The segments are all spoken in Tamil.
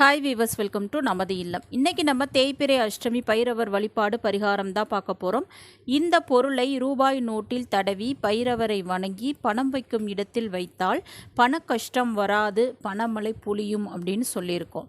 ஹாய் வீவர்ஸ் வெல்கம் டு நமது இல்லம். இன்றைக்கி நம்ம தேய்பிரை அஷ்டமி பைரவர் வழிபாடு பரிகாரம் தான் பார்க்க போகிறோம் இந்த பொருளை ரூபாய் நோட்டில் தடவி பைரவரை வணங்கி பணம் வைக்கும் இடத்தில் வைத்தால் பண கஷ்டம் வராது பணமழை புளியும் அப்படின்னு சொல்லியிருக்கோம்.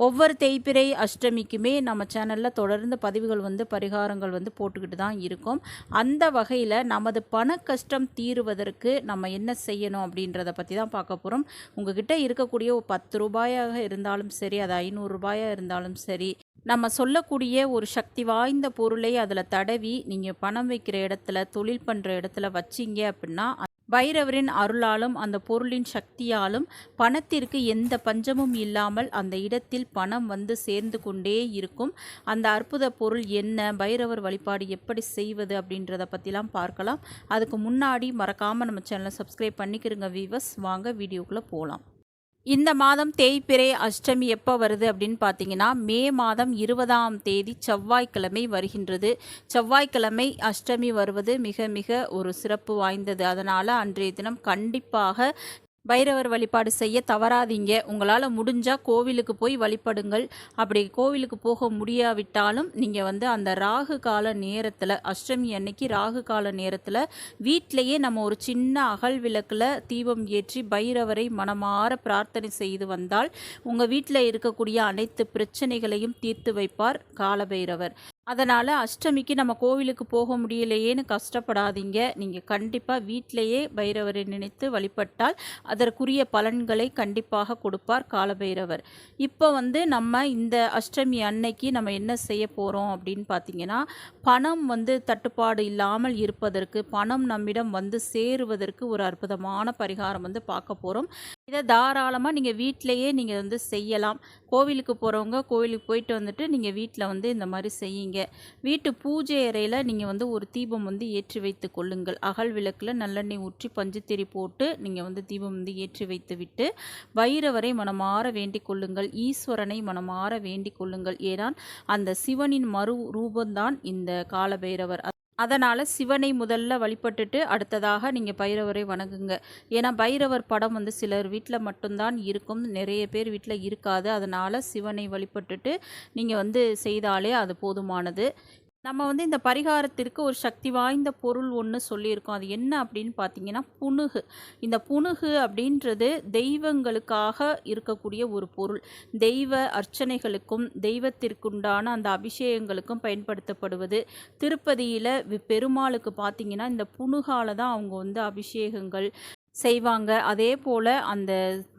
ஒவ்வொரு தேய்பிறை அஷ்டமிக்குமே நம்ம சேனலில் தொடர்ந்து பதிவுகள் வந்து பரிகாரங்கள் வந்து போட்டுக்கிட்டு தான் இருக்கோம். அந்த வகையில் நமது பண கஷ்டம் தீருவதற்கு நம்ம என்ன செய்யணும் அப்படின்றத பற்றி தான் பார்க்க போகிறோம் உங்ககிட்ட இருக்கக்கூடிய ஒரு பத்து ரூபாயாக இருந்தாலும் சரி அது ஐநூறு ரூபாயாக இருந்தாலும் சரி நம்ம சொல்லக்கூடிய ஒரு சக்தி வாய்ந்த பொருளை அதில் தடவி நீங்கள் பணம் வைக்கிற இடத்துல தொழில் பண்ணுற இடத்துல வச்சிங்க அப்படின்னா பைரவரின் அருளாலும் அந்த பொருளின் சக்தியாலும் பணத்திற்கு எந்த பஞ்சமும் இல்லாமல் அந்த இடத்தில் பணம் வந்து சேர்ந்து கொண்டே இருக்கும். அந்த அற்புத பொருள் என்ன? பைரவர் வழிபாடு எப்படி செய்வது அப்படின்றத பற்றிலாம் பார்க்கலாம். அதுக்கு முன்னாடி மறக்காமல் நம்ம சேனலை சப்ஸ்கிரைப் பண்ணிக்கிறங்க வீவர்ஸ் வாங்க வீடியோக்குள்ளே போகலாம் இந்த மாதம் தேய்பிறை அஷ்டமி எப்போ வருது அப்படின்னு பார்த்தீங்கன்னா மே மாதம் இருபதாம் தேதி செவ்வாய்க்கிழமை வருகின்றது. செவ்வாய்க்கிழமை அஷ்டமி வருவது மிக மிக ஒரு சிறப்பு வாய்ந்தது. அதனால் அன்றைய தினம் கண்டிப்பாக பைரவர் வழிபாடு செய்ய தவறாதீங்க. உங்களால் முடிஞ்சால் கோவிலுக்கு போய் வழிபடுங்கள். அப்படி கோவிலுக்கு போக முடியாவிட்டாலும் நீங்கள் வந்து அந்த ராகு கால நேரத்தில் அஷ்டமி அன்னைக்கு ராகு கால நேரத்தில் வீட்டிலையே நம்ம ஒரு சின்ன அகல் விளக்கில் தீபம் ஏற்றி பைரவரை மனமாற பிரார்த்தனை செய்து வந்தால் உங்கள் வீட்டில் இருக்கக்கூடிய அனைத்து பிரச்சனைகளையும் தீர்த்து வைப்பார் காலபைரவர். அதனால் அஷ்டமிக்கு நம்ம கோவிலுக்கு போக முடியலையேன்னு கஷ்டப்படாதீங்க. நீங்கள் கண்டிப்பாக வீட்டிலையே பைரவரை நினைத்து வழிபட்டால் அதற்குரிய பலன்களை கண்டிப்பாக கொடுப்பார் காலபைரவர். இப்போ வந்து நம்ம இந்த அஷ்டமி அன்னைக்கு நம்ம என்ன செய்ய போகிறோம் அப்படின்னு பார்த்தீங்கன்னா பணம் வந்து தட்டுப்பாடு இல்லாமல் இருப்பதற்கு பணம் நம்மிடம் வந்து சேருவதற்கு ஒரு அற்புதமான பரிகாரம் வந்து பார்க்க போகிறோம் இதை தாராளமாக நீங்கள் வீட்டிலையே நீங்கள் வந்து செய்யலாம். கோவிலுக்கு போகிறவங்க கோவிலுக்கு போயிட்டு வந்துட்டு நீங்கள் வீட்டில் வந்து இந்த மாதிரி செய்யுங்க. வீட்டு பூஜை அறையில் நீங்கள் வந்து ஒரு தீபம் வந்து ஏற்றி வைத்து கொள்ளுங்கள். அகல் விளக்கில் நல்லெண்ணெய் ஊற்றி பஞ்சுத்திரி போட்டு நீங்கள் வந்து தீபம் வந்து ஏற்றி வைத்து விட்டு வைரவரை மனமாற வேண்டிக் கொள்ளுங்கள். ஈஸ்வரனை மனமாற வேண்டிக் கொள்ளுங்கள். ஏனால் அந்த சிவனின் மறு ரூபந்தான் இந்த காலபைரவர். அதனால் சிவனை முதல்ல வழிபட்டுட்டு அடுத்ததாக நீங்கள் பைரவரை வணங்குங்க. ஏன்னா பைரவர் படம் வந்து சிலர் வீட்டில் மட்டும்தான் இருக்கும். நிறைய பேர் வீட்டில் இருக்காது. அதனால் சிவனை வழிபட்டுட்டு நீங்கள் வந்து செய்தாலே அது போதுமானது. நம்ம வந்து இந்த பரிகாரத்திற்கு ஒரு சக்தி வாய்ந்த பொருள் ஒன்று சொல்லியிருக்கோம். அது என்ன அப்படின்னு பார்த்தீங்கன்னா புனுகு. இந்த புனுகு அப்படின்றது தெய்வங்களுக்காக இருக்கக்கூடிய ஒரு பொருள். தெய்வ அர்ச்சனைகளுக்கும் தெய்வத்திற்குண்டான அந்த அபிஷேகங்களுக்கும் பயன்படுத்தப்படுவது. திருப்பதியில் பெருமாளுக்கு பார்த்தீங்கன்னா இந்த புனுகால தான் அவங்க வந்து அபிஷேகங்கள் செய்வாங்க. அதே போல் அந்த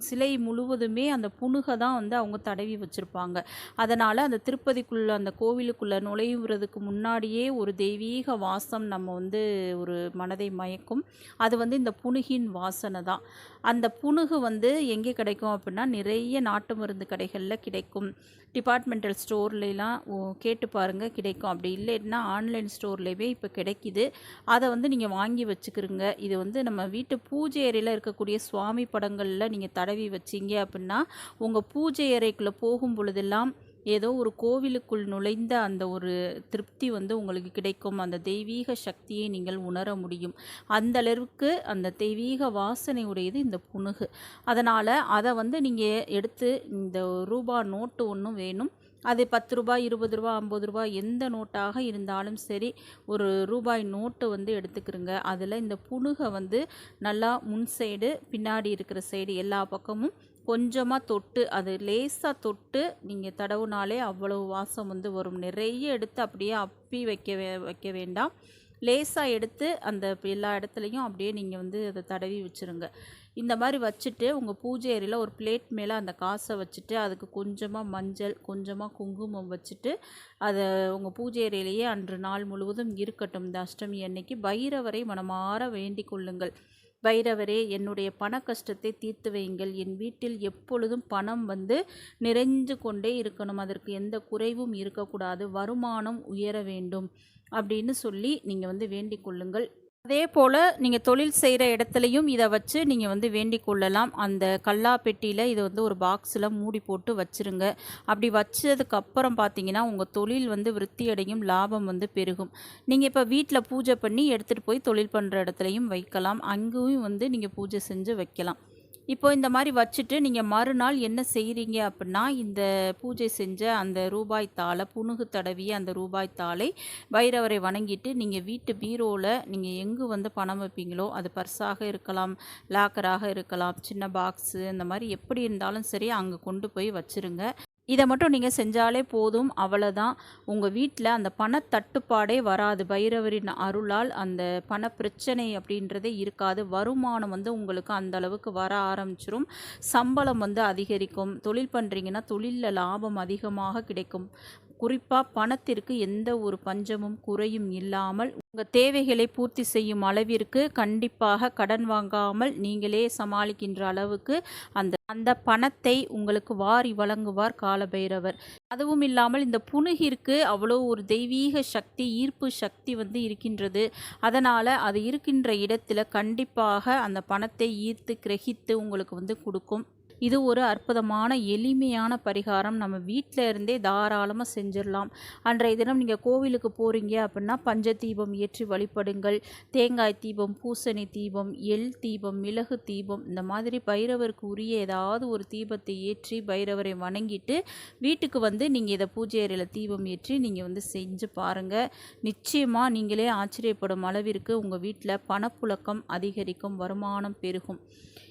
சிலை முழுவதுமே அந்த புணுகை தான் வந்து அவங்க தடவி வச்சுருப்பாங்க. அதனால் அந்த திருப்பதிக்குள்ளே அந்த கோவிலுக்குள்ளே நுழைவுறதுக்கு முன்னாடியே ஒரு தெய்வீக வாசம் நம்ம வந்து ஒரு மனதை மயக்கும். அது வந்து இந்த புணுகின் வாசனை தான். அந்த புணுகு வந்து எங்கே கிடைக்கும் அப்படின்னா நிறைய நாட்டு மருந்து கடைகளில் கிடைக்கும். டிபார்ட்மெண்டல் ஸ்டோர்லாம் கேட்டு பாருங்கள் கிடைக்கும். அப்படி இல்லைன்னா ஆன்லைன் ஸ்டோர்லேயே இப்போ கிடைக்கிது. அதை வந்து நீங்கள் வாங்கி வச்சுக்கிறோங்க இது வந்து நம்ம வீட்டு பூஜை அறையில் இருக்கக்கூடிய சுவாமி படங்களில் நீங்கள் தடவி வச்சிங்க அப்படின்னா உங்கள் பூஜை அறைக்குள்ளே போகும் பொழுதெல்லாம் ஏதோ ஒரு கோவிலுக்குள் நுழைந்த அந்த ஒரு திருப்தி வந்து உங்களுக்கு கிடைக்கும். அந்த தெய்வீக சக்தியை நீங்கள் உணர முடியும். அந்த அளவுக்கு அந்த தெய்வீக வாசனை உடையது இந்த புணுகு அதனால் அதை வந்து நீங்கள் எடுத்து இந்த ரூபா நோட்டு ஒன்றும் வேணும். அது பத்து ரூபாய் இருபது ரூபா ஐம்பது ரூபாய் எந்த நோட்டாக இருந்தாலும் சரி ஒரு ரூபாய் நோட்டு வந்து எடுத்துக்கிறோங்க அதில் இந்த புணுகை வந்து நல்லா முன் சைடு பின்னாடி இருக்கிற சைடு எல்லா பக்கமும் கொஞ்சமாக தொட்டு அது லேசாக தொட்டு நீங்கள் தடவுனாலே அவ்வளவு வாசம் வந்து வரும். நிறைய எடுத்து அப்படியே அப்பி வைக்க வைக்க வேண்டாம். லேசாக எடுத்து அந்த எல்லா இடத்துலையும் அப்படியே நீங்கள் வந்து அதை தடவி வச்சுருங்க. இந்த மாதிரி வச்சுட்டு உங்கள் பூஜை அறையில் ஒரு பிளேட் மேலே அந்த காசை வச்சுட்டு அதுக்கு கொஞ்சமாக மஞ்சள் கொஞ்சமாக குங்குமம் வச்சுட்டு அதை உங்கள் பூஜை அறையிலேயே அன்று நாள் முழுவதும் இருக்கட்டும். இந்த அஷ்டமி அன்னைக்கு பைரவரை மனமாற வேண்டிக் கொள்ளுங்கள். பைரவரே என்னுடைய பண கஷ்டத்தை தீர்த்து வையுங்கள். என் வீட்டில் எப்பொழுதும் பணம் வந்து நிறைஞ்சு கொண்டே இருக்கணும். அதற்கு எந்த குறைவும் இருக்கக்கூடாது. வருமானம் உயர வேண்டும். அப்படின்னு சொல்லி நீங்கள் வந்து வேண்டிக் கொள்ளுங்கள். அதே போல் நீங்கள் தொழில் செய்கிற இடத்துலையும் இதை வச்சு நீங்கள் வந்து வேண்டிக் கொள்ளலாம். அந்த கல்லா பெட்டியில் இதை வந்து ஒரு பாக்ஸில் மூடி போட்டு வச்சுருங்க. அப்படி வச்சதுக்கப்புறம் பார்த்தீங்கன்னா உங்கள் தொழில் வந்து விருத்தியடையும் லாபம் வந்து பெருகும். நீங்கள் இப்போ வீட்டில் பூஜை பண்ணி எடுத்துகிட்டு போய் தொழில் பண்ணுற இடத்துலையும் வைக்கலாம். அங்கேயும் வந்து நீங்கள் பூஜை செஞ்சு வைக்கலாம். இப்போ இந்த மாதிரி வச்சுட்டு நீங்கள் மறுநாள் என்ன செய்கிறீங்க அப்படின்னா இந்த பூஜை செஞ்ச அந்த ரூபாய் தாளை புணுகு தடவிய அந்த ரூபாய் தாளை பைரவரை வணங்கிட்டு நீங்கள் வீட்டு பீரோவில் நீங்கள் எங்கு வந்து பணம் வைப்பீங்களோ அது பர்ஸாக இருக்கலாம் லாக்கராக இருக்கலாம் சின்ன பாக்ஸு இந்த மாதிரி எப்படி இருந்தாலும் சரி அங்கே கொண்டு போய் வச்சுருங்க. இதை மட்டும் நீங்கள் செஞ்சாலே போதும் அவ்வளோதான் உங்கள் வீட்டில் அந்த பணத்தட்டுப்பாடே வராது. பைரவரின் அருளால் அந்த பண பிரச்சனை அப்படின்றதே இருக்காது. வருமானம் வந்து உங்களுக்கு அந்த அளவுக்கு வர ஆரம்பிச்சிரும். சம்பளம் வந்து அதிகரிக்கும். தொழில் பண்ணுறீங்கன்னா தொழிலில் லாபம் அதிகமாக கிடைக்கும். குறிப்பாக பணத்திற்கு எந்த ஒரு பஞ்சமும் குறையும் இல்லாமல் உங்கள் தேவைகளை பூர்த்தி செய்யும் அளவிற்கு கண்டிப்பாக கடன் வாங்காமல் நீங்களே சமாளிக்கின்ற அளவுக்கு அந்த அந்த பணத்தை உங்களுக்கு வாரி வழங்குவார் காலபைரவர். அதுவும் இல்லாமல் இந்த புனுகிற்கு அவ்வளோ ஒரு தெய்வீக சக்தி ஈர்ப்பு சக்தி வந்து இருக்கின்றது. அதனால் அது இருக்கின்ற இடத்துல கண்டிப்பாக அந்த பணத்தை ஈர்த்து கிரகித்து உங்களுக்கு வந்து கொடுக்கும். இது ஒரு அற்புதமான எளிமையான பரிகாரம். நம்ம வீட்டில் இருந்தே தாராளமாக செஞ்சிடலாம். அன்றைய தினம் நீங்கள் கோவிலுக்கு போகிறீங்க அப்படின்னா பஞ்ச தீபம் ஏற்றி வழிபடுங்கள். தேங்காய் தீபம் பூசணி தீபம் எள் தீபம் மிளகு தீபம் இந்த மாதிரி பைரவருக்கு உரிய ஏதாவது ஒரு தீபத்தை ஏற்றி பைரவரை வணங்கிட்டு வீட்டுக்கு வந்து நீங்கள் இதை பூஜை அறையில் தீபம் ஏற்றி நீங்கள் வந்து செஞ்சு பாருங்கள் நிச்சயமாக நீங்களே ஆச்சரியப்படும் அளவிற்கு உங்கள் வீட்டில் பணப்புழக்கம் அதிகரிக்கும் வருமானம் பெருகும்.